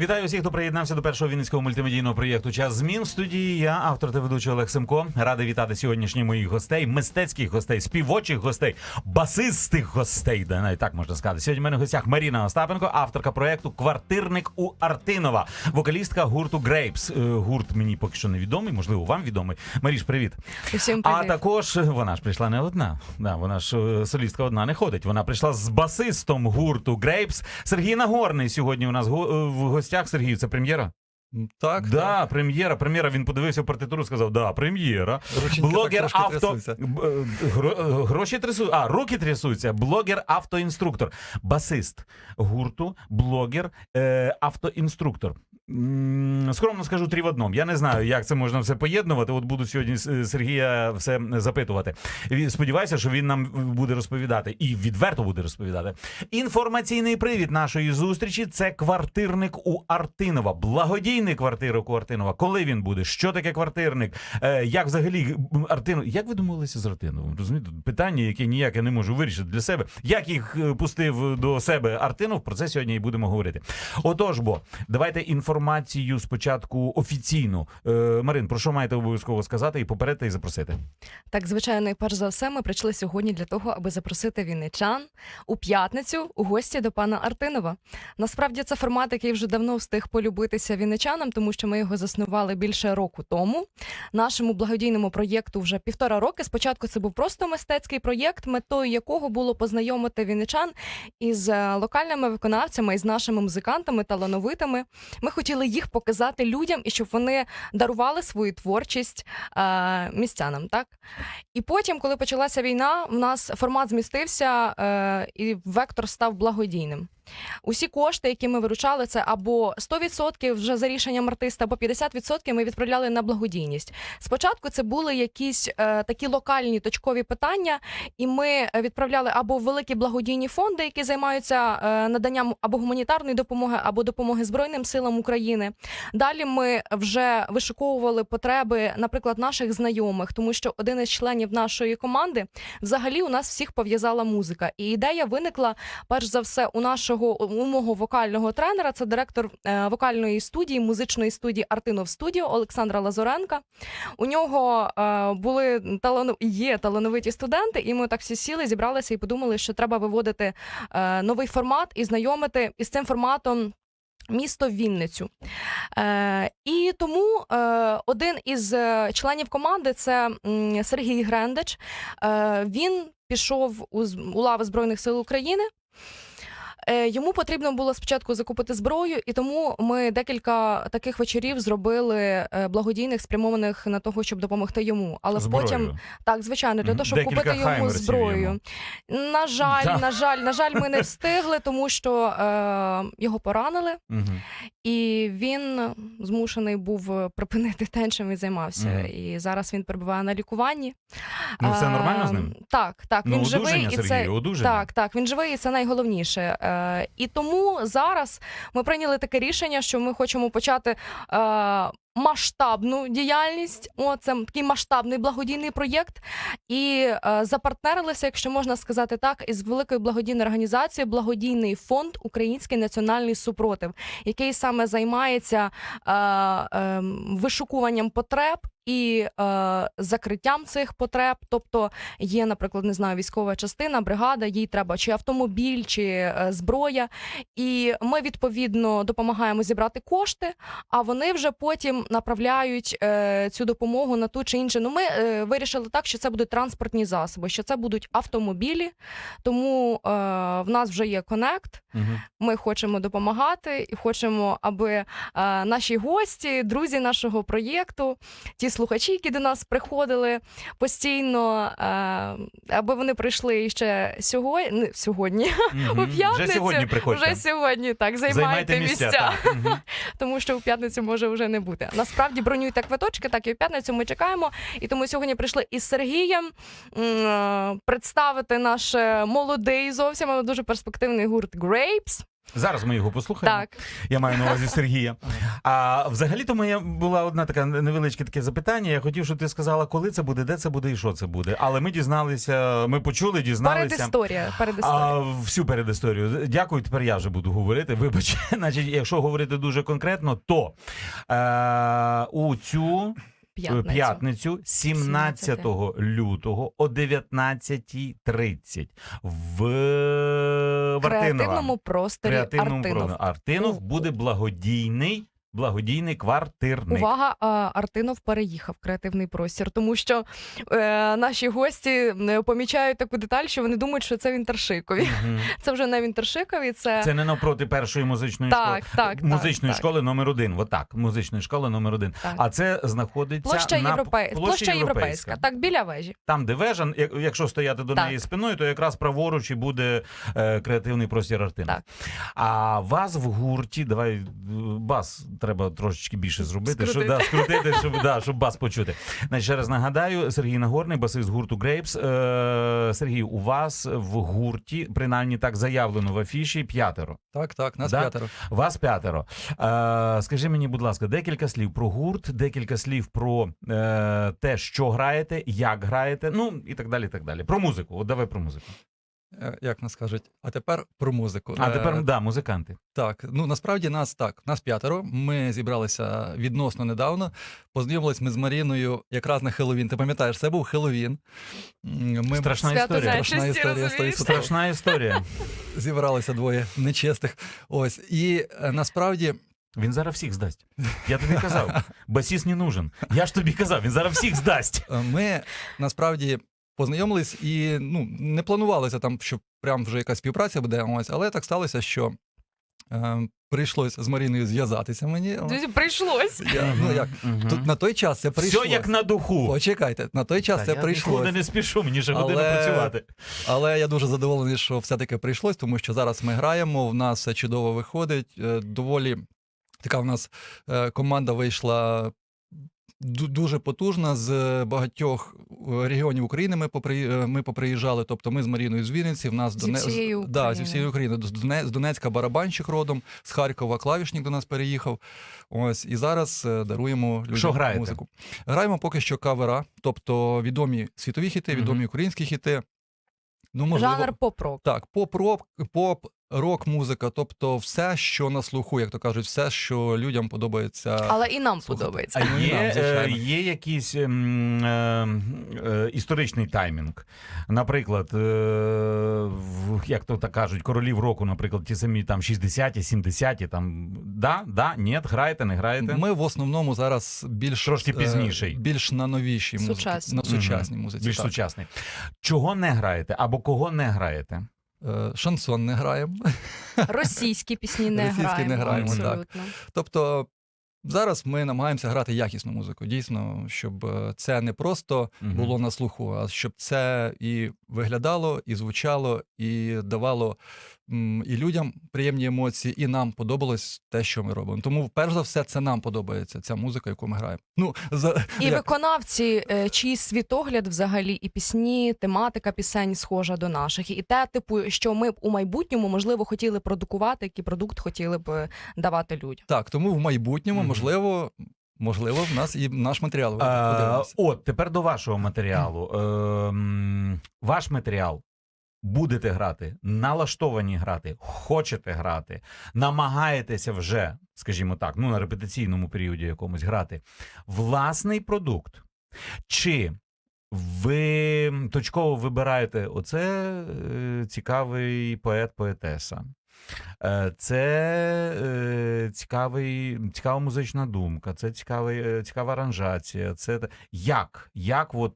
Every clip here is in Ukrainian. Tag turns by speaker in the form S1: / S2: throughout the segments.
S1: Вітаю всіх, хто приєднався до першого вінницького мультимедійного проєкту Час змін в студії. Я автор та ведучий Олег Семко. Радий вітати сьогоднішніх моїх гостей, мистецьких гостей, співочих гостей, басистих гостей. Да, навіть так можна сказати. Сьогодні в мене в гостях Маріна Остапенко, авторка проєкту Квартирник у Артинова, вокалістка гурту Грейпс. Гурт мені поки що невідомий, можливо, вам відомий. Маріш, привіт.
S2: Усім
S1: А також е, вона ж прийшла не одна. Да, вона ж е, солістка одна не ходить. Вона прийшла з басистом гурту Грейпс. Сергій Нагорний сьогодні у нас е, в гостях. Сергій, це прем'єра?
S3: Так,
S1: Да, прем'єра. Прем'єра. Він подивився в партитуру, сказав: да, прем'єра. Блогер
S3: так
S1: авто
S3: трясуться.
S1: Е, гро- е, гроші трясуться. А, руки трясуться. Блогер автоінструктор. Басист гурту, блогер, е, автоінструктор. Скромно скажу три в одному. Я не знаю, як це можна все поєднувати. От буду сьогодні Сергія все запитувати. Сподіваюся, що він нам буде розповідати і відверто буде розповідати. Інформаційний привід нашої зустрічі це квартирник у Артинова. Благодійний квартирник у Артинова. Коли він буде? Що таке квартирник? Е, як взагалі Артинов? Як ви домовилися з Артиновим? Розумієте? Питання, яке ніяк я не можу вирішити для себе. Як їх е, пустив до себе Артинов? Про це сьогодні і будемо говорити. Отож, бо давайте інформацію спочатку офіційну. Е, Марин, про що маєте обов'язково сказати і попередити і запросити?
S2: Так, звичайно, і перш за все, ми прийшли сьогодні для того, аби запросити вінничан у п'ятницю у гості до пана Артинова. Насправді це формат, який вже давно встиг полюбитися вінничанам, тому що ми його заснували більше року тому. Нашому благодійному проєкту вже півтора роки. Спочатку це був просто мистецький проєкт, метою якого було познайомити вінничан із е, локальними виконавцями, із нашими музикантами, талановитими. Ми хотіли їх показати людям і щоб вони дарували свою творчість е, містянам. Так і потім, коли почалася війна, в нас формат змістився е, і вектор став благодійним. Усі кошти, які ми виручали, це або 100% вже за рішенням артиста, або 50% ми відправляли на благодійність. Спочатку це були якісь е, такі локальні точкові питання, і ми відправляли або великі благодійні фонди, які займаються е, наданням або гуманітарної допомоги, або допомоги Збройним силам України. Далі ми вже вишуковували потреби, наприклад, наших знайомих, тому що один із членів нашої команди взагалі у нас всіх пов'язала музика. І ідея виникла перш за все у нашого у мого вокального тренера. Це директор е, вокальної студії, музичної студії Артинов Студіо Олександра Лазоренка. У нього е, були талано... є талановиті студенти, і ми так всі сіли, зібралися і подумали, що треба виводити е, новий формат і знайомити із цим форматом. Місто Вінницю. Е, і тому е, один із е, членів команди це Сергій Грендич. Е, він пішов у, у лави Збройних сил України. Е, Йому потрібно було спочатку закупити зброю, і тому ми декілька таких вечорів зробили е, благодійних, спрямованих на того, щоб допомогти йому. Але потім так, звичайно, для того, щоб
S1: Декілька
S2: купити йому зброю.
S1: йому.
S2: На жаль,
S1: Да.
S2: на жаль, на жаль, ми не встигли, тому що е, його поранили,
S1: Мгм.
S2: і він змушений був припинити те, чим він займався.
S1: Мгм.
S2: І зараз він перебуває на лікуванні.
S1: Ну, все
S2: Е,
S1: нормально з ним?
S2: Так, так.
S1: Ну,
S2: він живий
S1: одужання,
S2: і це
S1: одужання.
S2: так, так. Він живий, і це найголовніше. Е, і тому зараз ми прийняли таке рішення, що ми хочемо почати. Масштабну діяльність, о, це такий масштабний благодійний проєкт, і е, запартнерилися, якщо можна сказати так, із великою благодійною організацією Благодійний фонд Український національний супротив, який саме займається е, е, вишукуванням потреб і е, закриттям цих потреб. Тобто є, наприклад, не знаю, військова частина, бригада, їй треба чи автомобіль, чи е, зброя. І ми відповідно допомагаємо зібрати кошти, а вони вже потім направляють е, цю допомогу на ту чи іншу. Ну, ми е, вирішили так, що це будуть транспортні засоби, що це будуть автомобілі. Тому е, в нас вже є конект. Ми хочемо допомагати і хочемо, аби е, наші гості, друзі нашого проєкту, ті слухачі, які до нас приходили постійно, е, аби вони прийшли ще сьогодні. Сьогодні
S1: Мгм.
S2: у п'ятницю.
S1: Вже сьогодні приходьте.
S2: Вже сьогодні так займайте, місця,
S1: так. Мгм.
S2: тому що у п'ятницю може вже не бути. Насправді бронюйте квиточки, так і в п'ятницю ми чекаємо. І тому сьогодні прийшли із Сергієм е, представити наш е, молодий зовсім але дуже перспективний гурт Grapes.
S1: Зараз ми його послухаємо.
S2: Так,
S1: Я маю на увазі Сергія. А взагалі-то моя була одна така невеличке таке запитання. Я хотів, щоб ти сказала, коли це буде, де це буде і що це буде. Але ми дізналися, ми почули, дізналися.
S2: передісторія. передісторія.
S1: А всю передісторію. Дякую, тепер я вже буду говорити. Вибач, значить, якщо говорити дуже конкретно, то е, у цю
S2: П'ятницю.
S1: п'ятницю, 17 лютого о 19.30 в.
S2: Креативному просторі
S1: Креативному
S2: Артинов.
S1: Артинов буде благодійний, благодійний квартирник.
S2: Увага, Артинов переїхав креативний простір, тому що е, наші гості помічають таку деталь, що вони думають, що це в Інтершикові.
S1: Мгм.
S2: Це вже не в Інтершикові, це,
S1: Це не навпроти першої музичної школи.
S2: так, так,
S1: Музичної
S2: так,
S1: школи номер один. Отак, музичної школи номер один.
S2: Так.
S1: А це знаходиться
S2: Площа,
S1: на
S2: Європе...
S1: площі
S2: Площа європейська. Так, біля вежі.
S1: Там, де вежа, як- якщо стояти до
S2: Так.
S1: неї спиною, то якраз праворуч і буде е, креативний простір Артина.
S2: Так.
S1: А вас в гурті, давай е, бас треба трошечки більше зробити, щоб,
S2: Скрутити.
S1: да, скрутити, щоб, да, щоб бас почути. Значить, ще раз нагадаю, Сергій Нагорний, басист гурту Грейпс. Е, Сергій, у вас в гурті, принаймні так заявлено в афіші, п'ятеро.
S4: Так, так, нас
S1: Да?
S4: п'ятеро.
S1: Вас п'ятеро. Е, скажи мені, будь ласка, декілька слів про гурт, декілька слів про е, те, що граєте, як граєте, ну і так далі. і так далі. Про музику. От давай про музику.
S4: Е, Як нас кажуть, а тепер про музику.
S1: А
S4: Е,
S1: тепер да, музиканти.
S4: Так, ну насправді нас так, нас п'ятеро. Ми зібралися відносно недавно. Познайомились ми з Маріною якраз на Хеллоуін. Ти пам'ятаєш, це був Хеллоуін. Ми
S1: Страшна
S2: Свято
S1: історія.
S4: Страшна історія,
S2: розумієш?
S1: Страшна історія.
S4: зібралися двоє нечистих. Ось і е, насправді
S1: Він зараз всіх здасть. Я тобі казав, басіс не нужен. Я ж тобі казав, він зараз всіх здасть.
S4: ми насправді познайомились і ну не планувалося там, що прям вже якась співпраця буде. Ось, але так сталося, що е, прийшлось з Маріною зв'язатися мені.
S2: Прийшлось.
S4: Я, ну як тут на той час це прийшло.
S1: Все як на духу.
S4: Почекайте, на той час
S1: Та
S4: це
S1: я
S4: прийшло.
S1: нікуди не спішу, мені ще годину
S4: Але-
S1: працювати.
S4: Але я дуже задоволений, що все-таки прийшлось, тому що зараз ми граємо, в нас все чудово виходить. Е, Доволі така в нас е, команда вийшла. Ду- Дуже потужна з багатьох регіонів України. Ми попри е, ми поприїжджали. Тобто, ми з Маріною з Вінниці. В нас
S2: Зі всієї
S4: з, да, зі
S2: України.
S4: всієї України. З Донецька барабанщик родом, з Харкова клавішник до нас переїхав. Ось і зараз е, даруємо людям
S1: Що граєте?
S4: музику. Граємо поки що кавера, тобто відомі світові хіти, відомі українські хіти. Ну, можливо,
S2: Жанр поп-рок.
S4: так, поп-рок, поп, рок-музика, тобто все, що на слуху, як то кажуть, все, що людям подобається.
S2: Але і нам
S4: Слухайте,
S2: подобається.
S1: А
S4: Ну,
S1: є,
S4: нам,
S1: е,
S4: звичайно.
S1: є якийсь е, е, історичний таймінг. Наприклад, е, в- як то так кажуть, королів року, наприклад, ті самі там 60-ті, 70-ті, там да, да, ні, граєте, не граєте.
S4: Ми в основному зараз більш
S1: Трошки
S4: е,
S1: пізніший.
S4: більш на новішій музиці,
S2: Сучасній.
S4: на сучасній музиці.
S1: Більш
S4: так.
S1: сучасний. Чого не граєте або кого не граєте?
S4: Е, Шансон не граємо.
S2: Російські пісні не
S4: Російські
S2: граємо.
S4: не граємо, так. Тобто зараз ми намагаємося грати якісну музику, дійсно, щоб е, це не просто було на слуху, а щоб це і виглядало, і звучало, і давало і людям приємні емоції, і нам подобалось те, що ми робимо. Тому, перш за все, це нам подобається ця музика, яку ми граємо. Ну за
S2: І
S4: як-
S2: виконавці, е, чий світогляд взагалі, і пісні, тематика пісень схожа до наших, і те, типу, що ми б у майбутньому можливо хотіли продукувати, який продукт хотіли б е, давати людям.
S4: так, тому в майбутньому,
S1: Мгм.
S4: можливо, можливо, в нас і наш матеріал
S1: Е, от, тепер до вашого матеріалу. Ем, ваш матеріал. Будете грати, налаштовані грати, хочете грати, намагаєтеся вже, скажімо так, ну на репетиційному періоді якомусь грати власний продукт. Чи ви точково вибираєте оце е, цікавий поет, поетеса? Е, Це е, цікавий, цікава музична думка, це цікавий, цікава аранжація. Це як? Як от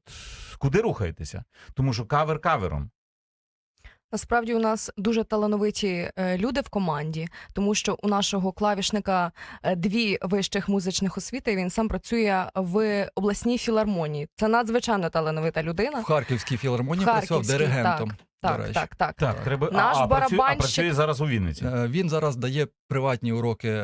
S1: куди рухаєтеся? Тому що кавер кавером.
S2: Насправді у нас дуже талановиті е, люди в команді, тому що у нашого клавішника е, дві вищих музичних освіти. і Він сам працює в обласній філармонії. Це надзвичайно талановита людина.
S4: В Харківській філармонії
S2: В
S4: працював
S2: Харківській,
S4: диригентом.
S2: Так,
S4: речі.
S2: так, так.
S1: Так, треба
S2: Наш
S1: а, а, працює, а працює зараз у Вінниці.
S4: Е, Він зараз дає приватні уроки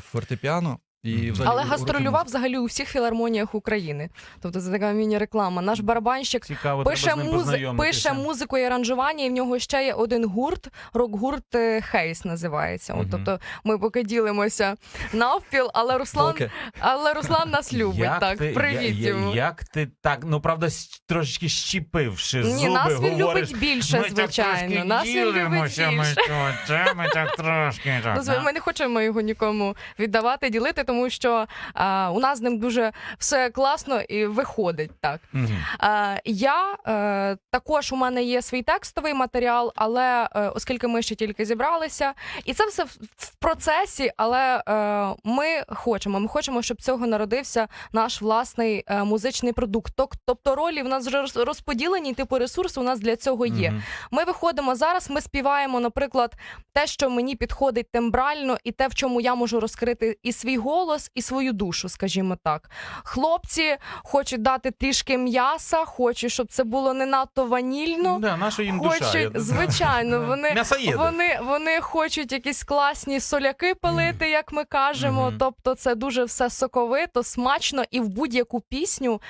S4: фортепіано. І взагалі
S2: Але гастролював
S4: рок-н-рол.
S2: взагалі у всіх філармоніях України. Тобто це така міні-реклама. Наш барабанщик
S1: Цікаво,
S2: пише,
S1: треба з ним
S2: музи...
S1: познайомитися.
S2: пише музику і аранжування, і в нього ще є один гурт, рок-гурт е, Хейс називається. От,
S1: Мгм.
S2: тобто ми поки ділимося навпіл, але Руслан,
S4: Поки.
S2: але Руслан нас любить.
S1: Як
S2: так,
S1: ти,
S2: привіт
S1: я- я-
S2: йому.
S1: Як ти так, ну правда, трошечки щіпивши
S2: Ні, нас він
S1: говориш.
S2: любить більше,
S1: ми так
S2: звичайно.
S1: трошки
S2: Нас він любить
S1: ділимося, ми
S2: більше.
S1: тут, це ми так трошки. Так,
S2: Ну, звичайно, ми не хочемо його нікому віддавати, ділити, тому що а, у нас з ним дуже все класно і виходить так.
S1: Мгм.
S2: Е, я е, також у мене є свій текстовий матеріал, але е, оскільки ми ще тільки зібралися, і це все в, процесі, але е, ми хочемо. Ми хочемо, щоб цього народився наш власний е, музичний продукт. Тобто ролі в нас вже роз- розподілені, типу ресурси у нас для цього є.
S1: Мгм.
S2: Ми виходимо зараз, ми співаємо, наприклад, те, що мені підходить тембрально, і те, в чому я можу розкрити і свій голос, і свою душу, скажімо так. Хлопці хочуть дати трішки м'яса, хочуть, щоб це було не надто ванільно.
S1: Да, наша їм душа.
S2: Хочуть,
S1: я-
S2: звичайно, вони. Вони, вони хочуть якісь класні соляки пилити, як ми кажемо.
S1: Мгм.
S2: Тобто, це дуже все соковито, смачно, і в будь-яку пісню,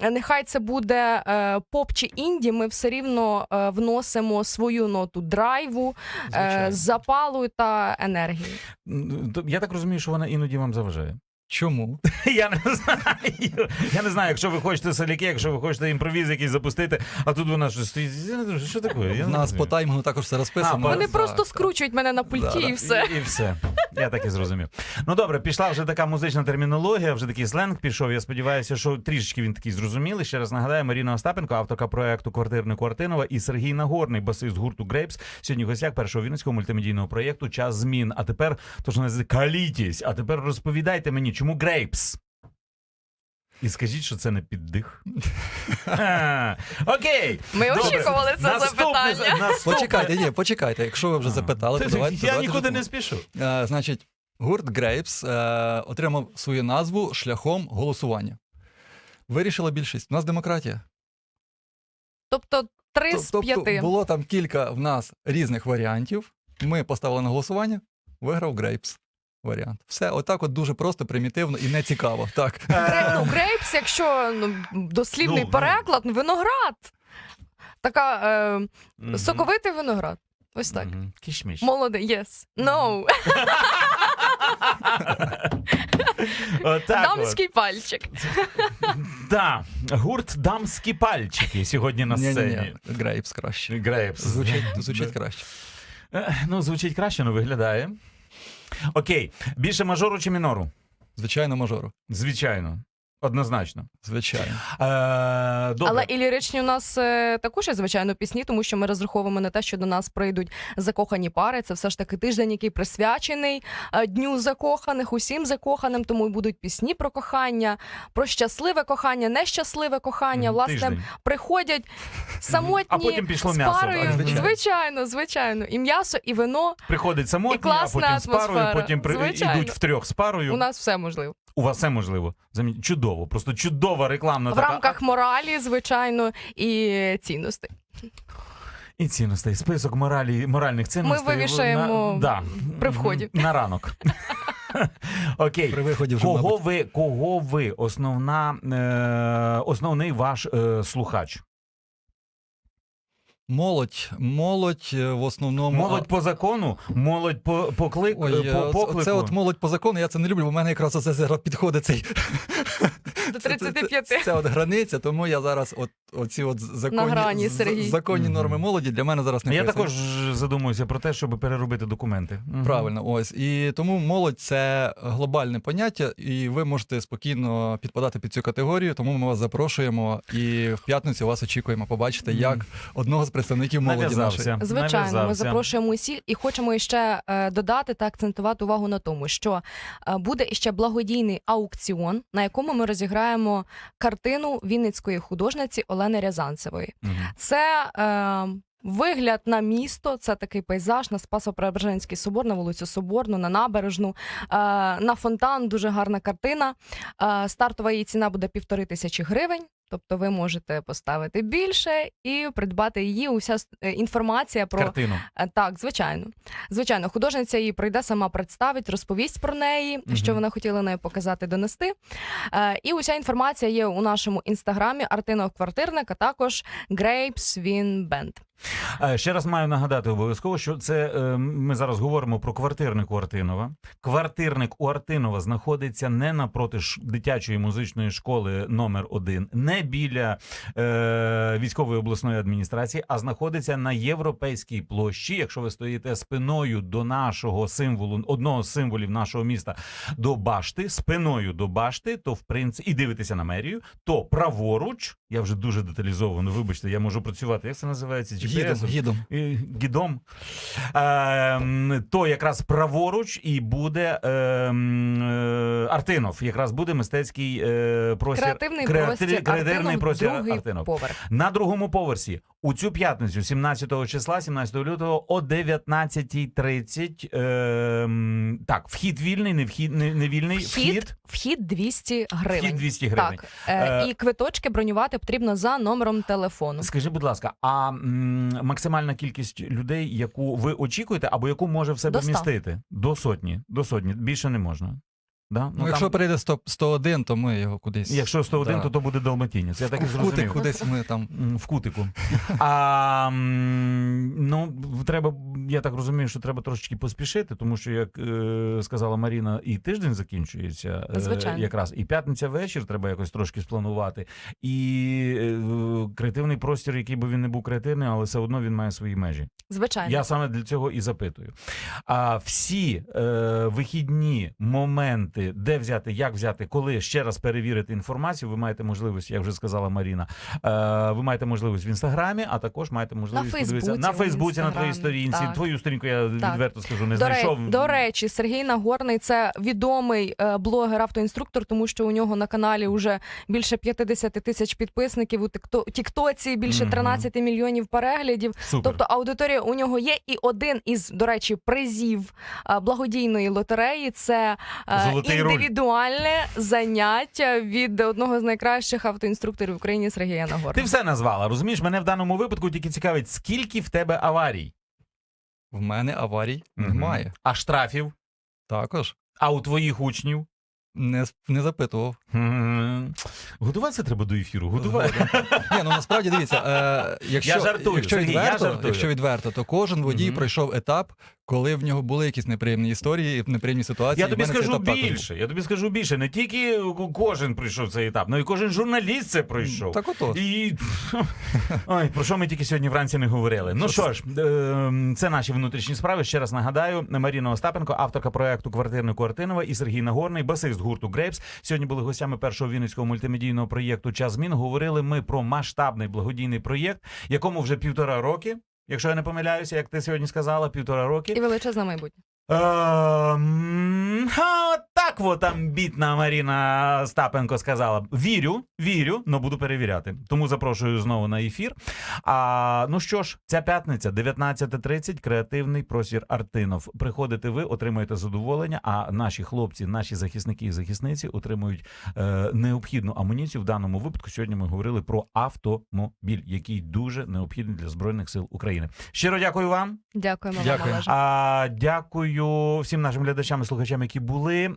S2: е, нехай це буде е, поп чи інді, ми все рівно е, вносимо свою ноту драйву, е, запалу та енергії.
S1: Я так розумію, що вона іноді вам заважає.
S4: Чому?
S1: Я не знаю. Я не знаю, якщо ви хочете соляки, якщо ви хочете імпровіз якийсь запустити, а тут вона щось стоїть. Я не знаю, Що таке? Я не
S4: нас по таймінгу також все розписано.
S1: А,
S2: Вони просто скручують мене на пульті
S4: Да, да.
S2: і все.
S1: І, і все. Я так і зрозумів. Ну добре, пішла вже така музична термінологія, вже такий сленг пішов. Я сподіваюся, що трішечки він такий зрозумілий. Ще раз нагадаю, Маріна Остапенко, авторка проекту Квартирне Квартинова і Сергій Нагорний, басист гурту Грейпс. Сьогодні в гостях першого вінницького мультимедійного проєкту Час змін. А тепер то ж називається калітісь. А тепер розповідайте мені, чому Грейпс? І скажіть, що це не піддих. Окей.
S2: Ми
S1: Добре.
S2: очікували це
S1: Наступне-
S2: запитання.
S1: наступне-
S4: Почекайте, ні, почекайте. Якщо ви вже запитали, то давайте.
S1: Я
S4: давайте
S1: нікуди не спішу.
S4: Е, Значить, гурт Grapes е, отримав свою назву шляхом голосування. Вирішила більшість. У нас демократія.
S2: Тобто три з
S4: Тобто
S2: п'яти.
S4: було там кілька в нас різних варіантів. Ми поставили на голосування, виграв Grapes варіант. Все, отак, от дуже просто, примітивно і не цікаво. Так.
S2: Ну, грейпс, якщо ну, дослівний
S1: Ну, ну.
S2: переклад, виноград. Така е,
S1: Мгм.
S2: соковитий виноград. Ось так.
S1: Мгм. Кішміш.
S2: Молодий, yes. No.
S1: Отак от.
S2: Дамський пальчик.
S1: Да. Гурт дамські пальчики сьогодні на
S4: Ні-ні-ні,
S1: сцені.
S4: Grapes краще.
S1: Грейпс.
S4: Звучить, звучить краще.
S1: Е, Ну, звучить краще, але виглядає. Окей. Більше мажору чи мінору?
S4: Звичайно, мажору.
S1: Звичайно. Однозначно.
S4: Звичайно.
S1: Е, добре.
S2: Але і ліричні у нас е, також є, звичайно, пісні, тому що ми розраховуємо на те, що до нас прийдуть закохані пари. Це все ж таки тиждень, який присвячений е, дню закоханих, усім закоханим. Тому і будуть пісні про кохання, про щасливе кохання, нещасливе кохання.
S1: Мгм,
S2: Власне,
S1: тиждень.
S2: приходять самотні
S1: А потім пішло
S2: з
S1: м'ясо,
S2: парою.
S4: так, звичайно.
S2: звичайно, звичайно. І м'ясо, і вино.
S1: Приходить самотній,
S2: І
S1: а
S2: класна
S1: потім з парою,
S2: атмосфера.
S1: потім при...
S2: Звичайно.
S1: йдуть втрьох з парою.
S2: У нас все можливо.
S1: У вас все можливо. Замі- Чудово, просто чудова рекламна
S2: В
S1: така
S2: рамках моралі, звичайно, і цінностей.
S1: І цінностей, список моралі, моральних цінностей.
S2: вивішаємо
S1: на, да,
S2: при вході.
S1: На ранок. Окей.
S4: При виході вже
S1: Кого
S4: мабуть.
S1: ви, кого ви основна, е, основний ваш е, слухач?
S4: Молодь, молодь е, в основному.
S1: Молодь по закону, молодь по, по, клик,
S4: Ой,
S1: е,
S4: е,
S1: по
S4: це-
S1: поклику.
S4: це от молодь по закону, я це не люблю, бо в мене якраз зараз підходить цей
S2: До
S4: Це- це- Це, це от границя, тому я зараз от оці от законні,
S2: На грані, Сергій.
S4: законні норми молоді для мене зараз не
S1: Я також задумуюся про те, щоб переробити документи.
S4: Правильно, ось і тому молодь це глобальне поняття, і ви можете спокійно підпадати під цю категорію. Тому ми вас запрошуємо і в п'ятницю вас очікуємо побачити як одного з представників молоді нашої.
S1: Нав'язався.
S2: Звичайно, ми запрошуємо усіх і хочемо ще е, додати та акцентувати увагу на тому, що е, буде іще благодійний аукціон, на якому ми розіграємо картину вінницької художниці Олени Рязанцевої. Це е, Вигляд на місто це такий пейзаж на Спасо-Преображенський собор, на вулицю Соборну, на набережну, е, на фонтан. Дуже гарна картина. Е, Стартова її ціна буде півтори тисячі гривень. Тобто ви можете поставити більше і придбати її. Уся е, інформація про
S1: Картину.
S2: Так, звичайно. Звичайно, художниця її прийде, сама представить, розповість про неї,
S1: Мгм.
S2: що вона хотіла нею показати, донести. І уся інформація є у нашому інстаграмі Артинов Квартирник, а також Grapes Win Band.
S1: Е, Ще раз маю нагадати обов'язково, що це е, ми зараз говоримо про квартирник у Артинова. Квартирник у Артинова знаходиться не напроти дитячої музичної школи номер 1 не біля е, військової обласної адміністрації, а знаходиться на європейській площі. Якщо ви стоїте спиною до нашого символу, одного з символів нашого міста, до башти, спиною до башти, то в принципі і дивитеся на мерію, то праворуч, я вже дуже деталізовано, вибачте, я можу працювати. Як це називається?
S4: Гідом,
S1: GPS?
S4: гідом.
S1: Е, то якраз праворуч і буде ем, е, Артинов. Якраз буде мистецький е, простір.
S2: Креативний простір
S1: креативний
S2: Артинов,
S1: простір
S2: другий
S1: Артинов.
S2: поверх.
S1: На другому поверсі у цю п'ятницю, 17 числа, 17 лютого, о 19.30. Ем, так, вхід вільний, не вхід не, не вільний.
S2: Вхід, вхід 200 гривень.
S1: вхід 200 гривень.
S2: Так, е,
S1: Е,
S2: і квиточки бронювати потрібно за номером телефону.
S1: Скажи, будь ласка, а м, максимальна кількість людей, яку ви очікуєте, або яку може в себе
S2: До ста.
S1: вмістити? До сотні. До сотні. Більше не можна. Да?
S4: Ну, якщо прийде 100, 101, то ми його кудись.
S1: якщо 101,
S4: Да.
S1: то то буде далматінець. Я так і
S4: в кутик кудись ми там.
S1: В кутику. А, ну, треба, я так розумію, що треба трошечки поспішити, тому що, як е, сказала Маріна, і тиждень закінчується. е,
S2: Звичайно.
S1: якраз і п'ятниця вечір треба якось трошки спланувати. І е, креативний простір, який би він не був креативний, але все одно він має свої межі.
S2: Звичайно.
S1: Я саме для цього і запитую. А всі е, вихідні моменти, де взяти, як взяти, коли ще раз перевірити інформацію, ви маєте можливість, як вже сказала Маріна. Е, ви маєте можливість в інстаграмі, а також маєте можливість
S2: Фейсбуці,
S1: подивитися на Фейсбуці, на твоїй сторінці.
S2: так.
S1: Твою сторінку я
S2: Так.
S1: відверто скажу, не
S2: До, ре-
S1: знайшов.
S2: до речі, Сергій Нагорний це відомий е, блогер автоінструктор, тому що у нього на каналі вже більше 50 тисяч підписників. У Тікто- Тіктоці більше
S1: Мгм.
S2: 13 мільйонів переглядів.
S1: Супер.
S2: Тобто аудиторія у нього є. І один із, до речі, призів е, благодійної лотереї це
S1: Золотий руль.
S2: індивідуальне заняття від одного з найкращих автоінструкторів в Україні Сергія Нагорного.
S1: Ти все назвала. Розумієш, мене в даному випадку тільки цікавить, скільки в тебе аварій?
S4: В мене аварій
S1: Мгм.
S4: немає.
S1: А штрафів?
S4: Також
S1: А у твоїх учнів?
S4: не, с- не запитував.
S1: М, Готуватися треба до ефіру. Готувати.
S4: Ні, ну насправді дивіться, е, якщо,
S1: Я жартую,
S4: якщо,
S1: Сергій, я
S4: відверто,
S1: жартую.
S4: якщо відверто, то кожен водій
S1: Мгм.
S4: пройшов етап, коли в нього були якісь неприємні історії, неприємні ситуації.
S1: Я тобі скажу більше. Я тобі скажу більше. Не тільки кожен пройшов цей етап, але й кожен журналіст це пройшов.
S4: Так ото.
S1: І ой, про що ми тільки сьогодні вранці не говорили. Ну що ж, е, це наші внутрішні справи. Ще раз нагадаю: Маріна Остапенко, авторка проекту Квартирник Квартинова і Сергій Нагорний, басист гурту Грейпс. Сьогодні були гостями першого вінницького мультимедійного проєкту Час змін. Говорили ми про масштабний благодійний проєкт, якому вже півтора роки. Якщо я не помиляюся, як ти сьогодні сказала, півтора роки.
S2: І величезне майбутнє.
S1: Ем, а, так от амбітна Маріна Стапенко сказала. Вірю, вірю, але буду перевіряти. Тому запрошую знову на ефір. А, ну що ж, ця п'ятниця, 19.30, креативний простір Артинов. Приходите ви, отримаєте задоволення, а наші хлопці, наші захисники і захисниці отримують е, необхідну амуніцію. В даному випадку сьогодні ми говорили про автомобіль, який дуже необхідний для Збройних сил України. Щиро дякую вам.
S2: Дякуємо
S4: Дякую.
S2: вам,
S1: А, дякую всім нашим глядачам і слухачам, які були.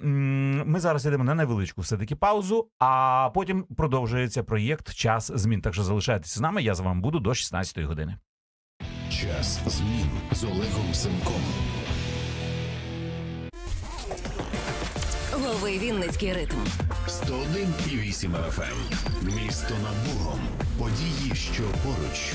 S1: Ми зараз йдемо на невеличку все-таки паузу, а потім продовжується проєкт Час змін. Так що залишайтеся з нами. Я з вами буду до 16-ї години.
S5: Час змін з Олегом Семком.
S3: Лови Вінницький ритм.
S5: 101,8 FM. Місто над Богом. Події, що поруч.